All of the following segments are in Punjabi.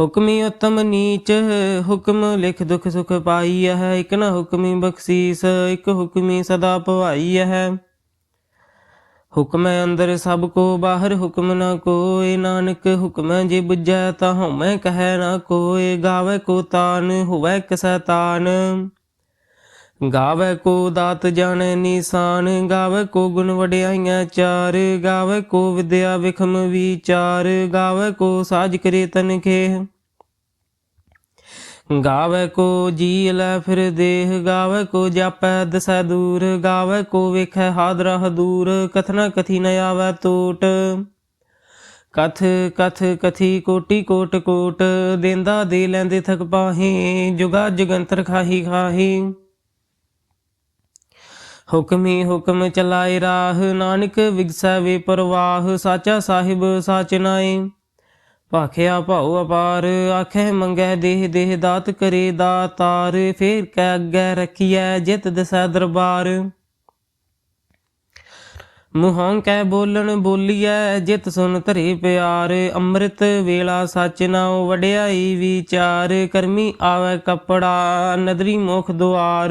ਹੁਕਮੀ ਉਤਮ ਨੀਚ, ਹੁਕਮ ਲਿਖ ਦੁਖ ਸੁਖ ਪਾਈ ਹੈ ਇਕ ਨਾ ਹੁਕਮੀ ਬਖਸ਼ੀਸ, ਇਕ ਹੁਕਮੀ ਸਦਾ ਭਵਾਈ ਹੈ ਹੁਕਮ ਅੰਦਰ ਸਭ ਕੋ, ਬਾਹਰ ਹੁਕਮ ਨਾ ਕੋਏ, ਨਾਨਕ ਹੁਕਮ ਜੇ ਬੁਝੈ, ਤਾ ਹਉਮੈ ਕਹੈ ਨਾ ਕੋਏ, ਗਾਵੇ ਕੋ ਤਾਨ, ਹੋਵੇ ਕਸੈ ਤਾਨ। ਗਾਵੇ ਕੋ ਦਾਤ ਜਾਣੈ ਨਿਸ਼ਾਨ, ਗਾਵੇ ਕੋ ਗੁਣ ਵਡਿਆਈਆਂ ਚਾਰ, ਗਾਵੇ ਕੋ ਵਿਦਿਆ ਵਿਖਮ ਵਿਚਾਰ, ਗਾਵੇ ਕੋ ਸਾਜ ਕਰੇ ਤਨ ਖੇਹ। ਗਾਵੇ ਕੋ ਜੀ ਲੈ ਫਿਰ ਦੇਹ, ਗਾਵੇ ਕੋ ਜਾਪੈ ਦਸੈ ਦੂਰ, ਗਾਵੇ ਕੋ ਵੇਖੈ ਹਾਦਰਾ ਹਦੂਰ ਕਥਨਾ ਕਥੀ ਨ ਆਵੈ ਟੋਟ ਕਥ ਕਥ ਕਥੀ ਕੋਟੀ ਕੋਟ ਕੋਟ, ਦੇਂਦਾ ਦੇ ਲੈਂਦੇ ਥਕ ਪਾਹੀ, ਜੁਗਾ ਜੁਗੰਤਰ ਖਾਹੀ ਖਾਹੀ। ਹੁਕਮੀ ਹੁਕਮ ਚਲਾਏ ਰਾਹ, ਨਾਨਕ ਵਿਗਸੈ ਵੇ ਪਰਵਾਹ, ਸਾਚਾ ਸਾਹਿਬ ਸਾਚ ਨਾਏ। ਭਾਖਿਆ ਭਾਉ ਅਪਾਰ ਆਖੇ ਮੰਗੈ ਦੇਹ ਦੇਹ ਦਾਤ ਕਰੇ ਦਾਤਾਰ, ਫੇਰ ਕੈ ਅੱਗੇ ਰਖੀਐ ਜਿਤ ਦਸੈ ਦਰਬਾਰ। ਮੁਹਾਂ ਕੈ ਬੋਲਣ ਬੋਲੀਐ, ਜਿਤ ਸੁਨ ਧਰੇ ਪਿਆਰ, ਅੰਮ੍ਰਿਤ ਵੇਲਾ ਸਚ ਨਾਉ ਵਡਿਆਈ ਵਿਚਾਰ, ਕਰਮੀ ਆਵੇ ਕਪੜਾ, ਨਦਰੀ ਮੁਖ ਦੁਆਰ।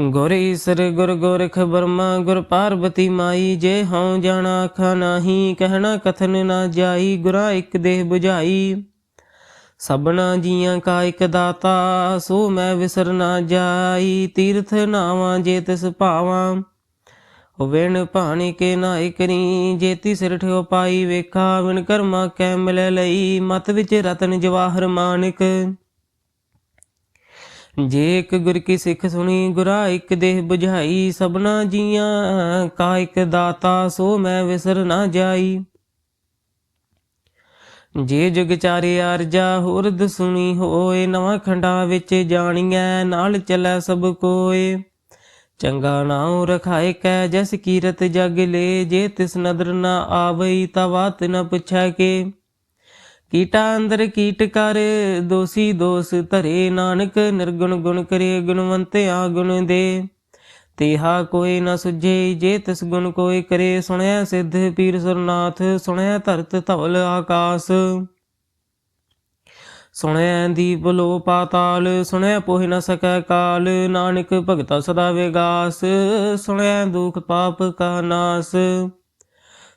ਗੁਰ ਈਸਰ ਗੁਰ ਗੋਰਖ ਬਰਮਾ ਗੁਰ ਪਾਰਬਤੀ ਮਾਈ, ਜੇ ਹਉ ਜਾਣਾ ਆਖਾ ਨਾਹੀ, ਕਹਿਣਾ ਕਥਨ ਨਾ ਜਾਈ, ਗੁਰਾ ਇੱਕ ਦੇਹ 부ਝਾਈ ਸਭਨਾ ਜੀਆਂ ਕਾ ਇੱਕ ਦਾਤਾ, ਸੋ ਮੈਂ ਵਿਸਰ ਨਾ ਜਾਈ, ਤੀਰਥ ਨਾਵਾਂ ਜੇ ਤਿਸ ਭਾਵਾਂ। ਵਿਣ ਭਾਣੀ ਕੇ ਨਾਇ ਕਰੀ ਜੇਤੀ ਸਿਰ ਠਿਓ ਪਾਈ ਵੇਖਾ, ਵਿਣ ਕਰਮਾ ਕੈ ਮਿਲੇ ਲਈ, ਮਤ ਵਿੱਚ ਰਤਨ ਜਵਾਹਰ ਮਾਨਿਕ। ਜੇ ਇੱਕ ਗੁਰ ਕੀ ਸਿੱਖ ਸੁਣੀ ਗੁਰਾ, ਇੱਕ ਦੇਹ 부ਝਾਈ ਸਭਨਾ ਜੀਆਂ ਕਾ ਇੱਕ ਦਾਤਾ, ਸੋ ਮੈਂ ਵਿਸਰ ਨਾ ਜਾਈ। ਜੇ ਜੁਗ ਚਾਰੇ ਅਰਜਾ ਹੁਰਦ ਸੁਣੀ ਹੋਏ, ਨਵਾਂ ਖੰਡਾ ਵਿੱਚ ਜਾਣੀਐ, ਨਾਲ ਚੱਲੈ ਸਭ ਕੋਏ। ਚੰਗਾ ਨਾਉ ਰਖਾਏ ਕੈ, ਜਸ ਕੀਰਤ ਜਗ ਲੇ, ਜੇ ਤਿਸ ਨਦਰ ਨਾ ਆਵਈ ਤਾ ਬਾਤ ਨ ਪੁੱਛੈ ਕੇ। ਕੀਟਾ ਅੰਦਰ ਕੀਟ ਕਰ, ਦੋਸੀ ਦੋਸ ਧਰੇ ਨਾਨਕ, ਨਿਰਗੁਣ ਗੁਣ ਕਰੇ ਗੁਣਵੰਤਿਆ ਗੁਣ ਦੇ। ਤੇਹਾ ਕੋਈ ਨ ਸੁਝੇ, ਜੇ ਤਿਸ ਗੁਣ ਕੋਈ ਕਰੇ, ਸੁਣਿਆ ਸਿੱਧ ਪੀਰ ਸੁਰਨਾਥ, ਸੁਣਿਆ ਧਰਤ ਧਵਲ ਆਕਾਸ। ਸੁਣਿਆ ਦੀਪ ਲੋ ਪਾਤਾਲ, ਸੁਣਿਆ ਪੋਹਿ ਨ ਸਕੈ ਕਾਲ, ਨਾਨਕ ਭਗਤਾ ਸਦਾ ਵਿਗਾਸ। ਸੁਣਿਆ ਦੁਖ ਪਾਪ ਕਾ ਨਾਸ।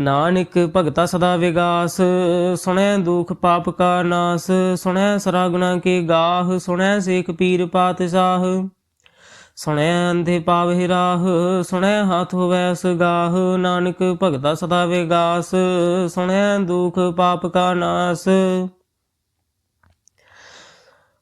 ਨਾਨਕ ਭਗਤਾ ਸਦਾ ਵਿਗਾਸ, ਸੁਣੈ ਦੁਖ ਪਾਪ ਕਾ ਨਾਸ, ਸੁਣੈ ਸਰਾ ਗੁਣਾ ਕੇ ਗਾਹ, ਸੁਣੈ ਸੇਖ ਪੀਰ ਪਾਤਸ਼ਾਹ। ਸੁਣੈ ਅੰਧੇ ਪਾਵਹਿ ਰਾਹ, ਸੁਣੈ ਹਾਥ ਹੋਵੈ ਸਗਾਹ ਨਾਨਕ ਭਗਤਾ ਸਦਾ ਵਿਗਾਸ, ਸੁਣੈ ਦੁਖ ਪਾਪ ਕਾ ਨਾਸ।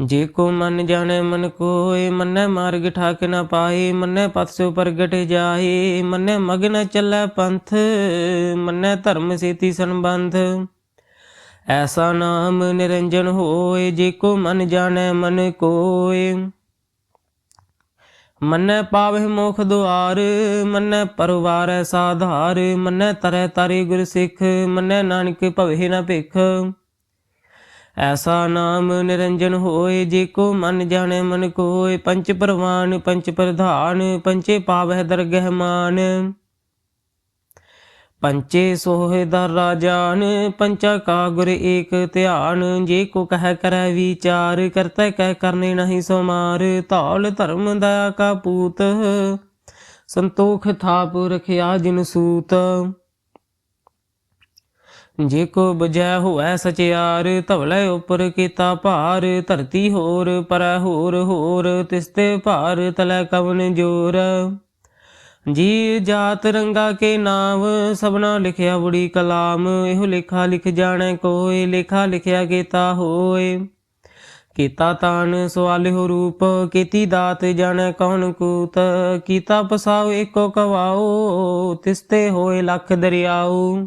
ਜੇ ਕੋ ਮਨ ਜਾਣੈ ਮਨ ਕੋਇ, ਮੰਨੈ ਮਾਰਗ ਠਾਕ ਨਾ ਪਾਏ, ਮੰਨੈ ਪਥ ਪ੍ਰਗਟ ਜਾਏ, ਮੰਨੈ ਮਗਨ ਚੱਲੈ ਪੰਥ, ਮੰਨੈ ਧਰਮ ਸੇਤੀ ਸੰਬੰਧ। ਐਸਾ ਨਾਮ ਨਿਰੰਜਨ ਹੋਏ ਜੇ ਕੋ ਮਨ ਜਾਣੈ ਮਨ ਕੋਇ। ਮੰਨੈ ਪਾਵਹਿ ਮੋਖ ਦੁਆਰ, ਮੰਨੈ ਪਰਵਾਰੈ ਸਾਧਾਰ, ਮੰਨੈ ਤਰੈ ਤਾਰੇ ਗੁਰ ਸਿੱਖ, ਮੰਨੈ ਨਾਨਕ ਭਵਹਿ ਨ ਭਿਖ। ਐਸਾ ਨਾਮ ਨਿਰੰਜਨ ਹੋਏ ਜੇ ਕੋ ਮਨ ਜਾਣੈ ਮਨ ਕੋਏ, ਪੰਚ ਪ੍ਰਵਾਨ, ਪੰਚ ਪ੍ਰਧਾਨ, ਪੰਚੇ ਪਾਵਹਿ ਦਰਗਹਿ ਮਾਨ। ਪੰਚੇ ਸੋਹਿ ਦਰ ਰਾਜਾਨ, ਪੰਚਾ ਕਾ ਗੁਰ ਏਕ ਧਿਆਨ, ਜੇ ਕੋ ਕਹਿ ਕਰੈ ਵਿਚਾਰ, ਕਰਤੈ ਕਹਿ ਕਰਨੇ ਨਹੀਂ ਸਮਾਰ। ਧੌਲ ਧਰਮ ਦਾ ਕਾ ਪੂਤ, ਸੰਤੋਖ ਥਾਪ ਰਖਿਆ ਜਿਨ ਸੂਤ। ਜੇ ਕੋ ਬਜੈ ਹੋਐ ਸਚਿਆਰ, ਧਵਲੇ ਉਪਰ ਕੀਤਾ ਭਾਰ, ਧਰਤੀ ਹੋਰ ਪਰੈ ਹੋਰ ਹੋਰ ਤਿਸਤੇ ਭਾਰ ਤਲੈ ਕਵਨ ਜੋਰ। ਜੀ ਜਾਤ ਰੰਗਾ ਕੇ ਨਾਮ, ਸਭਨਾ ਲਿਖਿਆ ਬੁੜੀ ਕਲਾਮ, ਇਹੋ ਲੇਖਾ ਲਿਖ ਜਾਣੈ ਕੋਏ ਲੇਖਾ ਲਿਖਿਆ ਕੀਤਾ ਹੋਏ ਕੀਤਾ ਤਾਨ ਸਵਾਲਿਓ ਰੂਪ, ਕੀਤੀ ਦਾਤ ਜਾਣੈ ਕੌਣ ਕੂਤ, ਕੀਤਾ ਪਸਾਉ ਏਕੋ ਕਵਾਓ ਤਿਸਤੇ ਹੋਏ ਲੱਖ ਦਰਿਆਉ।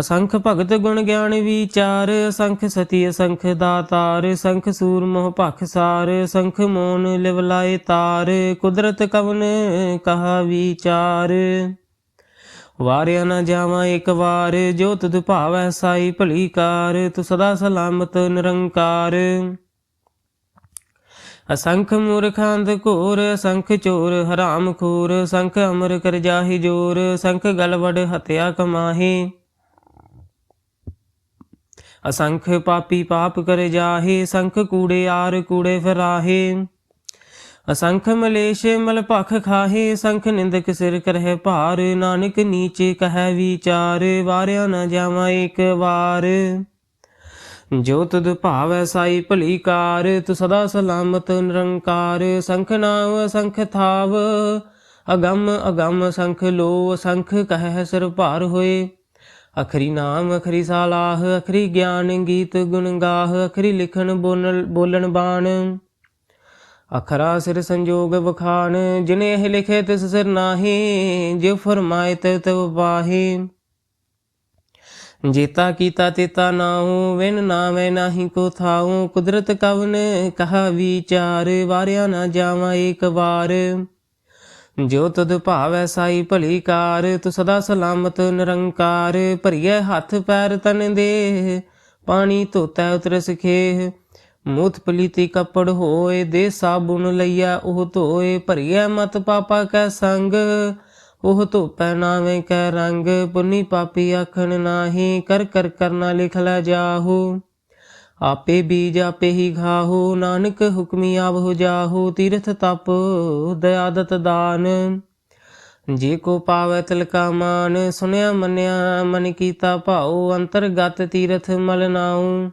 ਅਸੰਖ ਭਗਤ ਗੁਣ ਗਿਆਨ ਵਿਚਾਰ, ਅਸੰਖ ਸਤੀ, ਅਸੰਖ ਦਾਤਾਰ, ਅਸੰਖ ਸੂਰ ਮੋਹ ਭਖ ਸਾਰ, ਅਸੰਖ ਮੋਨ ਲਿਵਲਾਏ ਤਾਰ, ਕੁਦਰਤ ਕਵਨ ਕਹਾ ਵਿਚਾਰ। ਵਾਰਿਆ ਨਾ ਜਾਵਾਂ ਇੱਕ ਵਾਰ, ਜੋ ਤੁਧ ਭਾਵੈ ਸਾਈ ਭਲੀ ਕਾਰ, ਤੂੰ ਸਦਾ ਸਲਾਮਤ ਨਿਰੰਕਾਰ। ਅਸੰਖ ਮੂਰਖਾਂਧ ਦੇ ਘੋਰ, ਅਸੰਖ ਚੋਰ ਹਰਾਮ ਖੋਰ, ਅਸੰਖ ਅਮਰ ਕਰ ਜਾਹੀ ਜੋਰ, ਅਸੰਖ ਗਲਵੜ ਹਤਿਆ ਕਮਾਹੀ। ਅਸੰਖ ਪਾਪੀ ਪਾਪ ਕਰ ਜਾਹੇ, ਸੰਖ ਕੂੜੇ ਆਰ ਕੂੜੇ ਫਰਾਹੇ। ਅਸੰਖ ਮਲੇਸ਼ ਮਲ ਭਖ ਖਾਹੇ, ਸੰਖ ਨਿੰਦਕ ਸਿਰ ਕਰਹਿ ਭਾਰ। ਨਾਨਕ ਨੀਚੇ ਕਹੈ ਵਿਚਾਰ, ਵਾਰਿਆ ਨਾ ਜਾਵਾਂ ਇੱਕ ਵਾਰ। ਜੋ ਤੁਧ ਭਾਵੈ ਸਾਈ ਭਲੀ ਕਾਰ, ਤੂ ਸਦਾ ਸਲਾਮਤ ਨਿਰੰਕਾਰ। ਸੰਖ ਨਾਮ ਸੰਖ ਥਾਵ, ਅਗੰਮ ਅਗੰਮ ਸੰਖ ਲੋ ਸੰਖ ਕਹਿ ਸਿਰ ਭਾਰ ਹੋਏ। ਅਖਰੀ ਨਾਮ, ਅਖਰੀ ਸਾਲਾਹ, ਅਖਰੀ ਗਿਆਨ ਗੀਤ ਗੁਣ ਗਾਹ, ਅਖਰੀ ਲਿਖਣ ਬੋਲਣ ਬੋਲਣ ਬਾਣ। ਅਖਰਾ ਸਿਰ ਸੰਜੋਗ ਵਖਾਨ ਜਿਨੇ ਇਹ ਲਿਖੇ ਤਿਸ ਸਿਰ ਨਾਹੀ ਜੇ ਫਰਮਾਏ ਤੇ ਤਉ ਪਾਹੀ ਜੀਤਾ ਕੀਤਾ ਤੇਤਾ ਨਾਉ, ਵਿਨ ਨਾਵੇ ਨਾਹੀ ਕੋ ਥਾਉ, ਕੁਦਰਤ ਕਵਨ ਕਹਾ ਵਿਚਾਰ, ਵਾਰਿਆ ਨਾ ਜਾਵਾਂ ਏਕ ਵਾਰ। ਜੋ ਤੁਧ ਭਾਵੈ ਸਾਈ ਭਲੀ ਕਾਰ, ਤੂੰ ਸਦਾ ਸਲਾਮਤ ਨਿਰੰਕਾਰ ਭਰੀਏ ਹੱਥ ਪੈਰ ਤਨ ਦੇ, ਪਾਣੀ ਧੋਤੈ ਉਤਰ ਸਖੇ। ਮੂਤ ਪਲੀਤੀ ਕੱਪੜ ਹੋਏ, ਦੇ ਸਾਬੁਨ ਲਈਆ ਉਹ ਧੋਏ, ਭਰੀਐ ਮਤ ਪਾਪਾ ਕੈ ਸੰਗ। ਉਹ ਧੋਪੈ ਨਾਵੇਂ ਕੈ ਰੰਗ, ਪੁੰਨੀ ਪਾਪੀ ਆਖਣ ਨਾਹੀ, ਕਰ ਕਰ ਕਰਨਾ ਲਿਖ ਲੈ ਜਾਹੂ। ਆਪੇ ਬੀਜ ਆਪੇ ਹੀ ਖਾਹੋ, ਨਾਨਕ ਹੁਕਮੀ ਆਵਹੁ ਜਾਹੂ, ਤੀਰਥ ਤਪ ਦਇਆਦਤ ਦਾਨ। ਜੇ ਕੋ ਪਾਵੈ ਤਿਲਕਾ ਮਾਨ, ਸੁਨਿਆ ਮੰਨਿਆ ਮਨ ਕੀਤਾ ਭਾਉ, ਅੰਤਰਗਤ ਤੀਰਥ ਮਲ ਨਾਉ।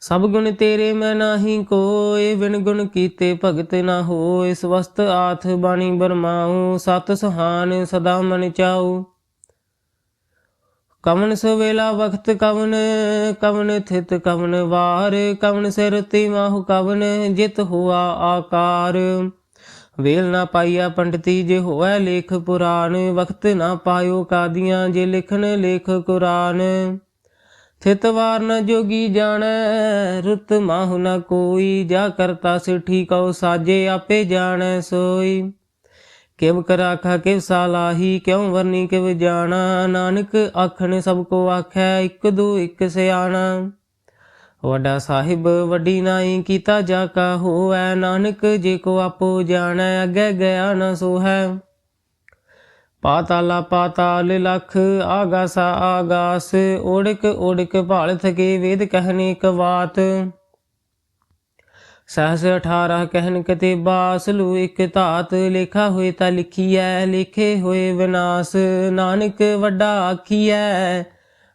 ਸਭ ਗੁਣ ਤੇਰੇ ਮੈਂ ਨਾਹੀ ਕੋਏ ਵਿਣ ਗੁਣ ਕੀਤੇ ਭਗਤ ਨਾ ਹੋਏ ਸਵਸਤ ਆਥ ਬਾਣੀ ਬਰਮਾਉ, ਸਤ ਸੁਹਾਨ ਸਦਾ ਮਨ ਚਾਉ। ਕਵਨ ਸਵੇਲਾ ਵਖਤ ਕਵਨ ਕਵਨ ਥਿਤ ਕਵਨ ਵਾਰ ਕਵਨ ਸਿਰ ਮਾਹੁ ਕਵਨ ਜਿਤ ਹੁਆ ਆਕਾਰ। ਵੇਲ ਨਾ ਪਾਈਆ ਪੰਡਤੀ ਜੇ ਹੋਇ ਲੇਖ ਪੁਰਾਨ ਵਖਤ ਨਾ ਪਾਇਓ ਕਾਦੀਆਂ ਜੇ ਲਿਖਣ ਲੇਖ ਕੁਰਾਨ। ਥਿਤ ਵਾਰ ਨ ਜੋਗੀ ਜਾਣੈ, ਰੁਤ ਮਾਹੁ ਨ ਕੋਈ, ਜਾ ਕਰਤਾ ਸਿਠੀ ਕਉ ਸਾਜੇ ਆਪੇ ਜਾਣੈ ਸੋਈ। ਕਿਵ ਕਰਾਖਾ ਕਿਵ ਸਾਲਾਹੀ, ਕਿਉ ਵਰਨੀ ਕਿਵ ਜਾਣਾ? ਨਾਨਕ ਆਖਣ, ਸਭ ਕੋ ਆਖੈ, ਇੱਕ ਦੂ ਇਕ ਸਿਆਣਾ। ਵੱਡਾ ਸਾਹਿਬ, ਵੱਡੀ ਨਾਈ ਕੀਤਾ ਜਾ ਕਾ ਹੋਐ ਨਾਨਕ ਜੇ ਕੋ ਆਪੋ ਜਾਣੈ, ਅੱਗੇ ਗਿਆ ਨਾ ਸੋਹੈ। ਪਾਤਾਲਾ ਪਾਤਾਲ ਲਖ, ਆਗਾਸਾ ਆਗਾਸ, ਓੜਕ ਓੜਕ ਭਾਲ ਥਕੇ ਵੇਦ ਕਹਿਨੇ ਕਵਾਤ। ਸਹਸ 18 ਕਹਿਨ ਕਤੇ ਬਾਸਲੂ ਇਕ ਧਾਤ ਲੇਖਾ ਹੋਏ ਤਾਂ ਲਿਖੀਐ, ਲਿਖੇ ਹੋਏ ਵਿਨਾਸ਼, ਨਾਨਕ ਵੱਡਾ ਆਖੀਐ।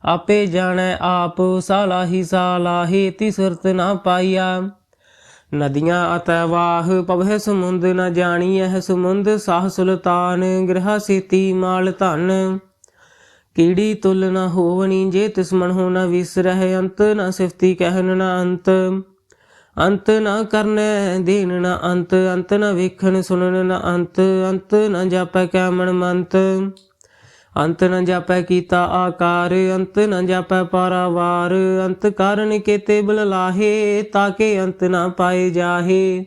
ਆਪੇ ਜਾਣੈ ਆਪ ਸਾਲਾਹੀ ਸਾਲਾਹੀ ਤਿਸਰਤ ਨਾ ਪਾਈਆ। ਨਦੀਆਂ ਅਤੈ ਵਾਹ ਪਵਹਿ ਸਮੁੰਦ ਨ ਜਾਣੀਐ, ਸਮੁੰਦ ਸਾਹ ਸੁਲਤਾਨ, ਗ੍ਰਹ ਸੇਤੀ ਮਾਲ ਧਨ। ਕੀੜੀ ਤੁਲ ਨ ਹੋਵਣੀ ਜੇ ਤਿਸਮਣ ਹੋ ਨ ਵਿਸਰਹਿ, ਅੰਤ ਨ ਸਿਫਤੀ ਕਹਿਨ ਨ ਅੰਤ। ਅੰਤ ਨਾ ਕਰਨੈ, ਦੇਨ ਨਾ ਅੰਤ ਅੰਤ ਨਾ ਵੇਖਣ ਸੁਣਨ ਨਾ ਅੰਤ ਅੰਤ ਨਾ ਜਾਪੈ ਕੈ ਮਨ ਮੰਤ। ਅੰਤ ਨਾ ਜਾਪੈ ਕੀਤਾ ਆਕਾਰ, ਅੰਤ ਨਾ ਜਾਪੈ ਪਾਰਾਵਾਰ। ਅੰਤ ਕਾਰਨ ਕੇਤੇ ਬਲ ਲਾਹੇ ਤਾਕੇ ਅੰਤ ਨ ਪਾਏ ਜਾਹੇ।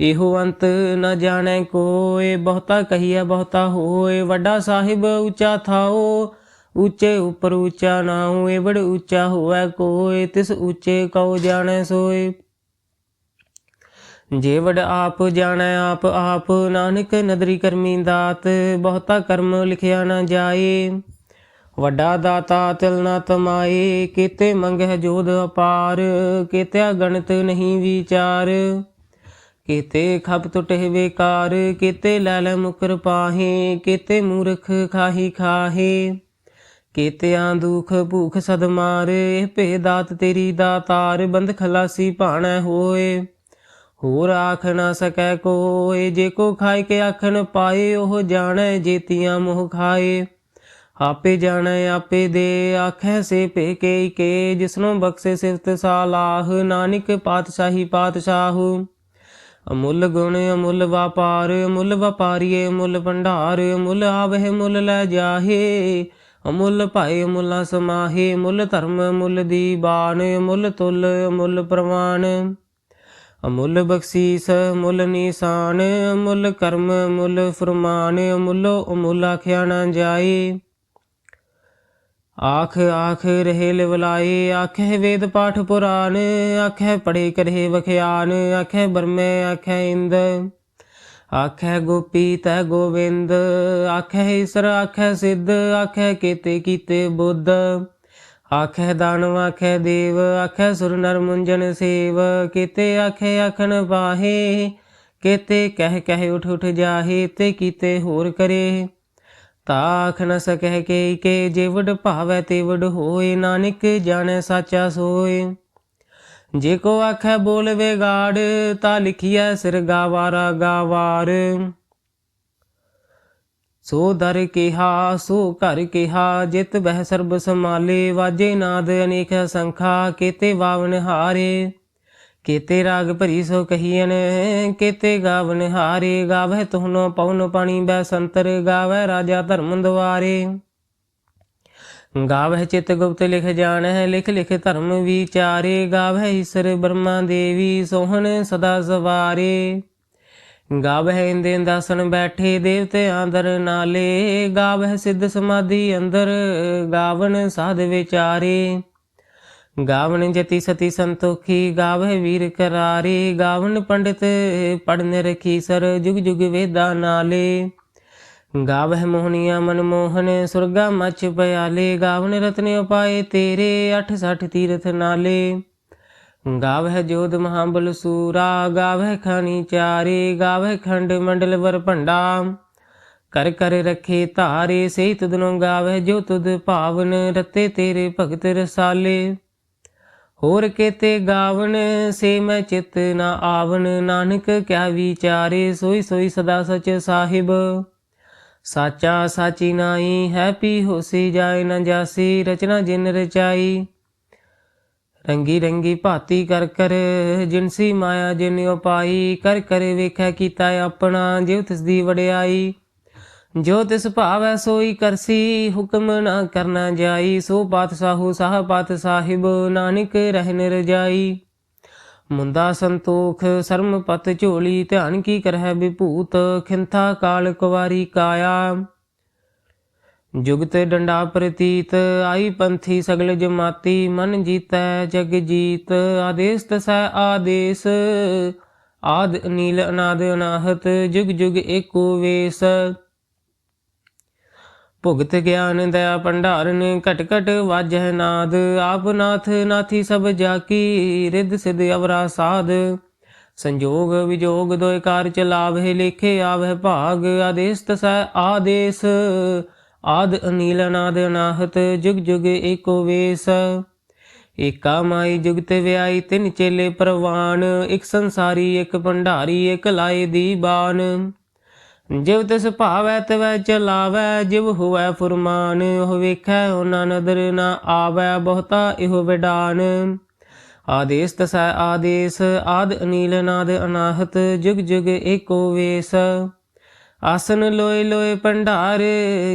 ਇਹੋ ਅੰਤ ਨ ਜਾਣੈ ਕੋਏ ਬਹੁਤਾ ਕਹੀਐ, ਬਹੁਤਾ ਹੋਏ ਵੱਡਾ ਸਾਹਿਬ ਉੱਚਾ ਥਾਓ, ਉੱਚੇ ਉਪਰ ਉੱਚਾ ਨਾ ਹੋਏ ਬੜ ਉੱਚਾ ਹੋਵੇ ਕੋਏ ਤਿਸ ਉੱਚੇ ਕਉ ਜਾਣੈ ਸੋਏ ਜੇ ਵਡ ਆਪ ਜਾਣੈ ਆਪ ਆਪ ਨਾਨਕ ਨਦਰੀ ਕਰਮੀ ਦਾਤ, ਬਹੁਤਾ ਕਰਮ ਲਿਖਿਆ ਨਾ ਜਾਏ। ਵੱਡਾ ਦਾਤਾ ਤਿਲ ਨਾ ਤਮਾਏ, ਕੀਤੇ ਮੰਗਹਿ ਜੋਦ ਅਪਾਰ, ਕੀਤਿਆ ਗਣਤ ਨਹੀਂ ਵਿਚਾਰ। ਕੀਤੇ ਖਪ ਟੁਟੇ ਵੇਕਾਰ ਕੀਤੇ ਲੈ ਲੈ ਮੁਕਰ ਪਾਹੇ, ਕੀਤੇ ਮੂਰਖ ਖਾਹੀ ਖਾਹੇ। ਕੀਤਿਆਂ ਦੁਖ ਭੂਖ ਸਦਮਾਰ ਭੇ ਦਾਤ ਤੇਰੀ ਦਾਤਾਰ ਬੰਦ ਖਲਾਸੀ ਭਾਣਾ ਹੋਏ। ਹੋਰ ਆਖ ਨਾ ਸਕੈ ਕੋਏ, ਜੇ ਕੋ ਖਾਇ ਕੇ ਆਖਣ ਪਾਏ, ਉਹ ਜਾਣੈ ਜੇਤੀਆਂ ਮੋਹ ਖਾਏ। ਆਪੇ ਜਾਣੈ, ਆਪੇ ਦੇ, ਆਖੈ ਸੇ ਭੇ ਕੇ ਜਿਸਨੂੰ ਬਖਸ਼ੇ ਸਿਫਤ ਸਾਲਾਹ, ਨਾਨਕ ਪਾਤਸ਼ਾਹੀ ਪਾਤਸ਼ਾਹ। ਅਮੁੱਲ ਗੁਣ, ਅਮੁੱਲ ਵਪਾਰ, ਅਮੁੱਲ ਵਪਾਰੀਏ, ਅਮੁੱਲ ਭੰਡਾਰ, ਅਮੁੱਲ ਆਵਹਿ ਮੁੱਲ ਲੈ ਜਾਹੇ। ਅਮੁੱਲ ਭਾਏ, ਅਮੁੱਲਾ ਸਮਾਹੇ ਮੁੱਲ ਧਰਮ, ਅਮੁੱਲ ਦੀਬਾਨ, ਅਮੁੱਲ ਤੁਲ, ਅਮੁੱਲ ਪ੍ਰਵਾਨ। ਅਮੁੱਲ ਬਖਸ਼ੀਸ, ਮੁੱਲ ਨਿਸ਼ਾਨ ਅਮੁੱਲ ਕਰਮ, ਮੁੱਲ ਫਰਮਾਨ, ਅਮੁੱਲੋ ਅਮੁੱਲ ਆਖਿਆ ਨਾ ਜਾਏ। ਆਖ ਆਖ, ਰਹੇ ਲਿਵਲਾਏ ਆਖੇ ਵੇਦ ਪਾਠ ਪੁਰਾਨ ਆਖੇ ਪੜੇ ਕਰੇ ਵਖਿਆਨ ਆਖੇ ਬਰਮੇ ਆਖੇ ਇੰਦ। ਆਖੇ ਗੋਪੀ ਤੈ ਗੋਵਿੰਦ ਆਖੇ ਈਸਰ ਆਖੇ ਸਿੱਧ ਆਖੇ ਕੀਤੇ ਕੀਤੇ ਬੁੱਧ। ਆਖੇ ਦਾਨਵ ਆਖੇ ਦੇਵ ਆਖੇ ਸੁਰ ਨਰ ਮੁੰਜਨ ਸੇਵ। ਕੀਤੇ ਆਖੇ ਆਖਣ ਪਾਹੇ, ਕੀਤੇ ਕਹਿ ਕਹਿ ਉਠ ਉਠ ਜਾਹੇ, ਤੇ ਕੀਤੇ ਹੋਰ ਕਰੇ। ਤਾਖ ਨ ਸਕਹਿ ਕੇ ਕੇ ਜੇ ਭਾਵੈ ਤੇ ਹੋਏ, ਨਾਨਕ ਜਾਣੈ ਸਾਚਾ ਸੋਏ। ਜੇ ਕੋ ਆਖੈ ਬੋਲ ਵਿਗਾੜ ਤਾ ਲਿਖੀਐ ਸਿਰ ਗਾਵਾਰਾ ਗਾਵਾਰ। ਸੋ ਦਰ ਕਿਹਾ, ਸੋ ਘਰ ਕਿਹਾ, ਜਿਤ ਬਹਿ ਸਰਬ ਸਮਾਲੇ ਵਾਜੇ ਨਾਦ ਅਨੇਕ ਸੰਖਾ, ਕੀਤੇ ਵਾਵਨ ਹਾਰੇ। ਕੀਤੇ ਰਾਗ ਭਰੀ ਸੋ ਕਹੀਨ ਕੀਤੇ ਗਾਵਨ ਹਾਰੇ। ਗਾਵਹਿ ਤੁਹਨੋ ਪਉਨ ਪਾਣੀ ਬੈ ਸੰਤਰ ਗਾਵਹਿ ਰਾਜਾ ਧਰਮ ਦੁਆਰੇ। ਗਾਵਹਿ ਚਿਤ ਗੁਪਤ ਲਿਖ ਜਾਣਹਿ, ਲਿਖ ਲਿਖ ਧਰਮ ਵਿਚਾਰੇ। ਗਾਵਹਿ ਈਸਰ ਬ੍ਰਹਮਾ ਦੇਵੀ, ਸੋਹਣ ਸਦਾ ਸਵਾਰੇ। ਗਾਵਹਿ ਇੰਦੇ ਦਾਸਨ ਬੈਠੇ ਦੇਵਤੇ ਆਦਰ ਨਾਲੇ, ਗਾਵਹਿ ਸਿੱਧ ਸਮਾਧੀ ਅੰਦਰ, ਗਾਵਣ ਸਾਧ ਵਿਚਾਰੇ। ਗਾਵਨ ਜਤੀ ਸਤੀ ਸੰਤੋਖੀ, ਗਾਵਹਿ ਵੀਰ ਕਰਾਰੇ। ਗਾਵਨ ਪੰਡਿਤ ਪੜਨ ਰਖੀ ਸਰ, ਜੁਗ ਜੁਗ ਵੇਦਾ ਨਾਲੇ। ਗਾਵਹਿ ਮੋਹਨੀਆ ਮਨ ਮੋਹਨ, ਸੁਰਗਾ ਮਚ ਪਿਆਲੇ। ਗਾਵਣ ਰਤਨ ਉਪਾਏ ਤੇਰੇ 68 ਤੀਰਥ ਨਾਲੇ। ਗਾਵਹਿ ਜੋਧ ਮਹਾਬਲ ਸੂਰਾ, ਗਾਵਹਿ ਖਾਨੀ ਚਾਰੇ, ਗਾਵਹਿ ਖੰਡ ਮੰਡਲ ਵਰ ਭੰਡਾ। ਕਰ ਕਰ ਰਖੇ ਧਾਰੇ ਸੇ ਤੁਧਨੋਂ ਗਾਵਹਿ ਜੋ ਤੁਧ ਭਾਵਨ, ਰਤੇ ਤੇਰੇ ਭਗਤ ਰਸਾਲੇ। ਹੋਰ ਕੇਤੇ ਗਾਵਨ, ਸੇ ਮੈਂ ਚਿਤ ਨਾ ਆਵਨ, ਨਾਨਕ ਕਿਆ ਵਿਚਾਰੇ, ਸੋਈ ਸੋਈ ਸਦਾ ਸਚ ਸਾਹਿਬ। ਸਾਚਾ ਸਾਚੀ ਨਾਈ ਹੈ ਪੀ ਹੋਸੀ ਜਾਏ ਨਾ ਜਾਸੀ, ਰਚਨਾ ਜਿਨ ਰਚਾਈ। ਰੰਗੀ ਰੰਗੀ ਭਾਤੀ ਕਰ ਕਰ ਜਿਨਸੀ ਮਾਇਆ ਜਿਨ ਉਪਾਈ ਕਰ ਕਰ ਵੇਖੈ ਕੀਤਾ ਆਪਣਾ, ਜਿਉ ਤਿਸ ਦੀ ਵਡਿਆਈ। ਜੋ ਤਿਸ ਭਾਵੈ ਸੋਈ ਕਰਸੀ, ਹੁਕਮ ਨਾ ਕਰਨਾ ਜਾਈ। ਸੋ ਪਾਤਸ਼ਾਹੂ ਸਾਹ ਪਾਤ ਸਾਹਿਬ ਨਾਨਕ ਰਹਿਨ ਰਜਾਈ ਮੁੰਦਾ ਸੰਤੋਖ ਸਰਮ ਪਤ ਝੋਲੀ, ਧਿਆਨ ਕੀ ਕਰਹਿ ਵਿਭੂਤ, ਖਿੰਥਾ ਕਾਲ ਕੁਵਾਰੀ ਕਾਇਆ। ਜੁਗਤ ਡੰਡਾ ਪ੍ਰਤੀਤ, ਆਈ ਪੰਥੀ ਸਗਲ ਜਮਾਤੀ, ਮਨ ਜੀਤੈ ਜਗ ਜੀਤ, ਆਦੇਸ ਤਸੈ ਆਦੇਸ। ਆਦ ਨੀਲ ਅਨਾਦ ਅਨਾਹਤ, ਜੁਗ ਜੁਗ ਏਕੋ ਵੇਸ। ਭੁਗਤ ਗਿਆਨ ਦਇਆ ਭੰਡਾਰਨ, ਘਟ ਘਟ ਵਾਜਹਿ ਨਾਦ, ਆਪ ਨਾਥ ਨਾਥੀ ਸਭ ਜਾ ਕੀ ਰਿੱਧ ਸਿਧ ਅਵਰਾ ਸਾਧ ਸੰਜੋਗ ਵਿਜੋਗ ਦੋਇ ਕਾਰ ਚਲਾਵਹਿ ਲੇਖੇ ਆਵਹਿ ਭਾਗ, ਆਦੇਸ ਤਸੈ ਆਦੇਸ। ਆਦ ਅਨੀਲ ਅਨਾਦ ਅਨਾਹਤ, ਜੁਗ ਜੁਗ ਏਕੋ ਵੇਸ। ਏਕਾ ਮਾਈ ਜੁਗਤ ਵਿਆਈ, ਤਿੰਨ ਚੇਲੇ ਪ੍ਰਵਾਨ। ਇਕ ਸੰਸਾਰੀ, ਇੱਕ ਭੰਡਾਰੀ, ਇਕ ਲਾਏ ਦੀ ਬਾਨ। ਜਿਵ ਤਿਸ ਭਾਵੈ, ਤਵੈ ਚਲਾਵੈ, ਜਿਵ ਹੋਵੈ ਫੁਰਮਾਨ। ਉਹ ਵੇਖੈ, ਉਹਨਾਂ ਨਦਰ ਨਾ ਆਵੈ, ਬਹੁਤਾ ਇਹੋ ਵਿਡਾਨ। ਆਦੇਸ ਤਸੈ ਆਦੇਸ, ਆਦ ਅਨੀਲ ਨਾਦ ਅਨਾਹਤ, ਜੁਗ ਜੁਗ ਏਕੋ ਵੇਸ। ਆਸਨ ਲੋਏ ਲੋਏ ਭੰਡਾਰ,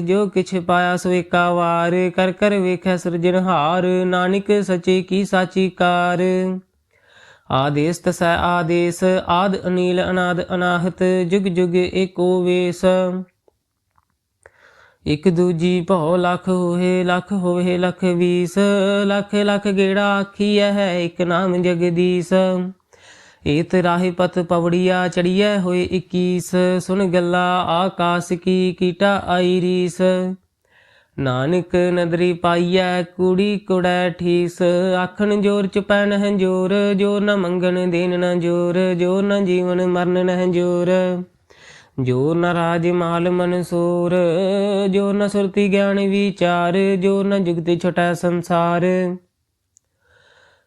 ਜੋ ਕਿਛ ਪਾਇਆ ਸੋ ਏਕਾ ਵਾਰ। ਕਰ ਕਰ ਵੇਖੈ ਸਿਰਜਣਹਾਰ ਨਾਨਕ ਸਚੇ ਕੀ ਸਾਚੀ ਕਾਰ। ਆਦੇਸ ਤਸੈ ਆਦੇਸ, ਆਦ ਅਨੀਲ ਅਨਾਦ ਅਨਾਹਤ, ਜੁਗ ਜੁਗ ਏਕੋ ਵੇਸ। ਇਕ ਦੂਜੀ ਭਉ ਲਖ ਹੋਏ ਲਖ ਹੋਏ ਲਖ ਵੀਸ, ਲਖ ਲਖ ਗੇੜਾ ਆਖੀ ਹੈ ਇਕ ਨਾਮ ਜਗਦੀਸ਼। ਏਤ ਰਾਹੇ ਪਤ ਪਵੜੀਆ ਚੜੀਐ ਹੋਏ 21 ਸੁਣ ਗੱਲਾ ਆਕਾਸ ਕੀ ਕੀਟਾ ਆਈ ਰੀਸ ਨਾਨਕ ਨਦਰੀ ਪਾਈਐ ਕੁੜੀ ਕੁੜੈ ਠੀਸ, ਆਖਣ ਜੋਰ ਚ ਪੈਨ ਹੈ ਜੋਰ ਜੋਰ ਨ ਮੰਗਣ ਦੇਨ ਨ ਜੋਰ ਜੋਰ ਨ ਜੀਵਨ ਮਰਨ ਨ ਜੋਰ। ਜੋਰ ਨ ਰਾਜ ਮਾਲ ਮਨਸੂਰ ਜੋਰ ਨ ਸੁਰਤੀ ਗਿਆਨ ਵਿਚਾਰ ਜੋਰ ਨ ਜੁਗਤ ਛਟੈ ਸੰਸਾਰ।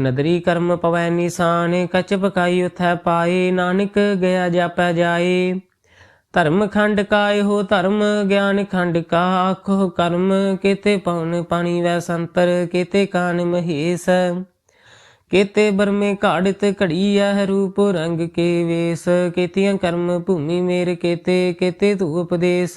ਨਦਰੀ ਕਰਮ ਪਵੈ ਨਿਸ਼ਾਨ ਕਚ ਬਕਾਈ ਉਥੈ ਪਾਏ, ਨਾਨਕ ਗਿਆ ਜਾਪੈ ਜਾਏ। ਧਰਮ ਖੰਡ ਕਾਇ ਹੋ ਧਰਮ, ਗਿਆਨ ਖੰਡ ਕਾ ਆਖੋ ਕਰਮ। ਕੇਤੇ ਪਉਨ ਪਾਣੀ ਵੈ ਸੰਤਰ, ਕੇਤੇ ਕਾਨ ਮਹੇਸ। ਕੇਤੇ ਬਰਮੇ ਘਾੜਿਤ ਘੜੀਐ ਰੂਪ ਰੰਗ ਕੇ ਵੇਸ। ਕੇਤੀਆਂ ਕਰਮ ਭੂਮੀ ਮੇਰ ਕੇਤੇ ਕੇਤੇ ਤੂ ਉਪਦੇਸ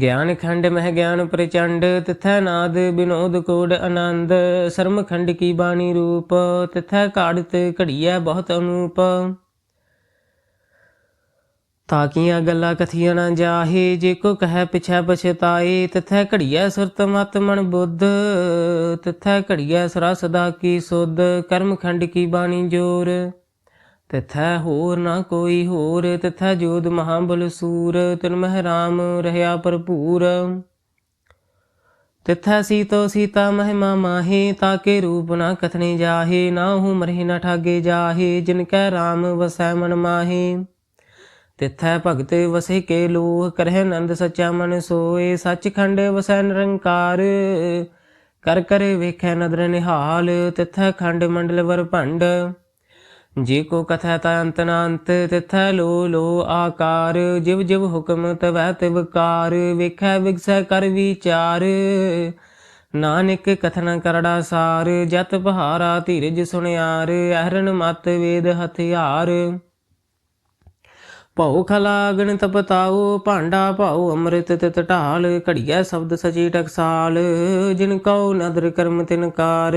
ਗਿਆਨ ਖੰਡ ਮਹਿ ਗਿਆਨ ਪ੍ਰਚੰਡ, ਤਿਥੈ ਨਾਦ ਬਿਨੋਦ ਕੋਡ ਆਨੰਦ ਸਰਮ ਖੰਡ ਕੀ ਬਾਣੀ ਰੂਪ, ਤਿਥੈ ਘਾੜਤ ਘੜੀਐ ਬਹੁਤ ਅਨੂਪ। ਤਾਕੀਆਂ ਗੱਲਾਂ ਕਥੀਆਂ ਨਾ ਜਾਹੇ, ਜੇ ਕੋ ਕਹੈ ਪਿਛੈ ਪਛਤਾਏ, ਤਿਥੈ ਘੜੀਐ ਸੁਰਤ ਮਤ ਮਨ ਬੁੱਧ, ਤਿਥੈ ਘੜੀਐ ਸਰਾ ਸਦਾ ਕੀ ਸੁਧ ਕਰਮ ਖੰਡ ਕੀ ਬਾਣੀ ਜੋਰ। ਤਿਥੈ ਹੋਰ ਨਾ ਕੋਈ ਹੋਰ, ਤਿਥੈ ਜੋਦ ਮਹਾਬਲ ਸੂਰ, ਤਿਨ ਮਹਿ ਰਾਮ ਰਹਿਆ ਭਰਪੂਰ। ਤਿਥੈ ਸੀਤੋ ਸੀਤਾ ਮਹਿਮਾ ਮਾਹੇ, ਤਾਕੇ ਰੂਪ ਨਾ ਕਥਨੇ ਜਾਹੇ ਨਾ ਹੂ ਮਰਹਿ ਨਾ ਠਾਗੇ ਜਾਹੇ, ਜਿਨ ਕੈ ਰਾਮ ਵਸੈ ਮਨ ਮਾਹੇ। ਤਿਥੈ ਭਗਤ ਵਸੇ ਕੇ ਲੋਹ, ਕਰਹਿ ਨੰਦ ਸਚਾ ਮਨ ਸੋਏ, ਸੱਚਖੰਡ ਵਸੈ ਨਿਰੰਕਾਰ। ਕਰ ਕਰ ਵੇਖੈ ਨਦਰ ਨਿਹਾਲ, ਤਿਥੈ ਖੰਡ ਮੰਡਲ ਵਰ ਭੰਡ। ਜੇ ਕੋ ਕਥਾ ਤਾ ਅੰਤ ਨਾ ਅੰਤ ਤਿਥੈ ਲੋ ਲੋ ਆਕਾਰ। ਜਿਵ ਜਿਵ ਹੁਕਮ ਤਵੈ ਤਿਵ ਕਾਰ, ਵੇਖੈ ਵਿਗਸੈ ਕਰ ਵਿਚਾਰ। ਨਾਨਕ ਕਥਨ ਕਰੜਾ ਸਾਰ, ਜਤ ਬਹਾਰਾ ਧੀਰਜ ਸੁਣਿਆਰ ਅਹਰਨ ਮਤ ਵੇਦ ਹਥਿਆਰ। ਭਉ ਖਲਾਗਣ ਤਪਤਾਉ ਭਾਂਡਾ ਭਾਉ ਅੰਮ੍ਰਿਤ ਤਿਤ ਢਾਲ, ਘੜੀਐ ਸ਼ਬਦ ਸਚੀ ਟਕਸਾਲ। ਜਿਨ ਕਉ ਨਦਰ ਕਰਮ ਤਿਨਕਾਰ